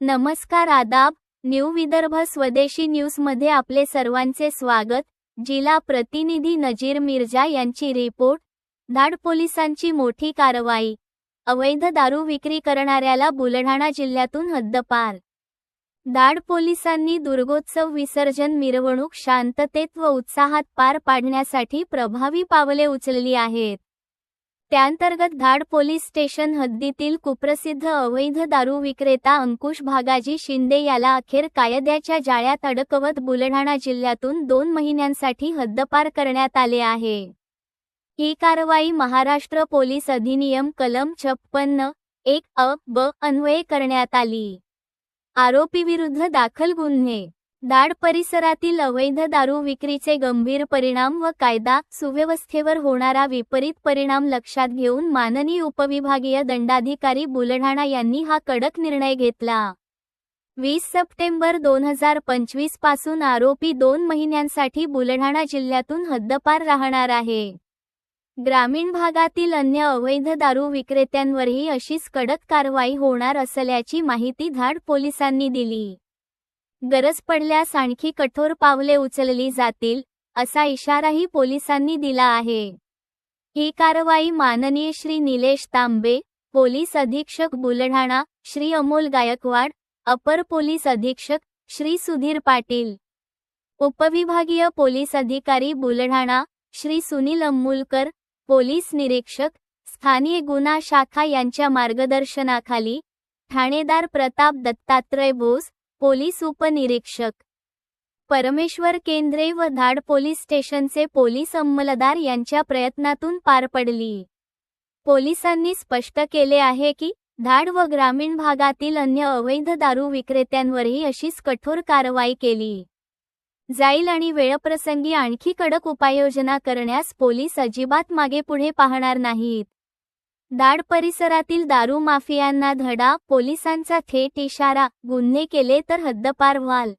नमस्कार आदाब न्यू विदर्भ स्वदेशी न्यूजमध्ये आपले सर्वांचे स्वागत जिल्हा प्रतिनिधी नजीर मिर्जा यांची रिपोर्ट धाड पोलिसांची मोठी कारवाई अवैध दारू विक्री करणाऱ्याला बुलढाणा जिल्ह्यातून हद्दपार दाड पोलिसांनी दुर्गोत्सव विसर्जन मिरवणूक शांततेत व उत्साहात पार पाडण्यासाठी प्रभावी पावले उचलली आहेत. त्याअंतर्गत धाड पोलीस स्टेशन हद्दीतील कुप्रसिद्ध अवैध दारू विक्रेता अंकुश भागाजी शिंदे याला अखेर कायद्याच्या जाळ्यात अडकवत बुलढाणा जिल्ह्यातून दोन महिन्यांसाठी हद्दपार करण्यात आले आहे. ही कारवाई महाराष्ट्र पोलीस अधिनियम कलम छप्पन्न एक अ ब अन्वये करण्यात आली. आरोपीविरुद्ध दाखल गुन्हे. दाड परिसरातील अवैध दारू विक्रीचे गंभीर परिणाम व कायदा सुव्यवस्थेवर होणारा विपरीत परिणाम लक्षात घेऊन माननीय उपविभागीय दंडाधिकारी बुलढाणा यांनी हा कडक निर्णय घेतला. वीस सप्टेंबर दोन हजार पंचवीसपासून आरोपी दोन महिन्यांसाठी बुलढाणा जिल्ह्यातून हद्दपार राहणार आहे. ग्रामीण भागातील अन्य अवैध दारू विक्रेत्यांवरही अशीच कडक कारवाई होणार असल्याची माहिती धाड पोलिसांनी दिली. गरज पडल्यास आणखी कठोर पावले उचलली जातील असा इशाराही पोलिसांनी दिला आहे. ही कारवाई माननीय श्री निलेश तांबे पोलीस अधीक्षक बुलढाणा श्री अमोल गायकवाड अपर पोलीस अधीक्षक श्री सुधीर पाटील उपविभागीय पोलीस अधिकारी बुलढाणा श्री सुनील अम्मुलकर पोलीस निरीक्षक स्थानीय गुन्हा शाखा यांच्या मार्गदर्शनाखाली ठाणेदार प्रताप दत्तात्रय बोस पोलीस उपनिरीक्षक. परमेश्वर केंद्रे व धाड पोलीस स्टेशनचे पोलीस अंमलदार यांच्या प्रयत्नातून पार पडली. पोलिसांनी स्पष्ट केले आहे की धाड व ग्रामीण भागातील अन्य अवैध दारू विक्रेत्यांवरही अशीच कठोर कारवाई केली. जाईल आणि वेळप्रसंगी आणखी कडक उपाययोजना करण्यास पोलीस अजिबात मागे पुढे पाहणार नाहीत. दाड परिसरातील दारू माफियांना धडा पोलिसांचा थेट इशारा गुन्हे केले तर हद्दपार व्हाल.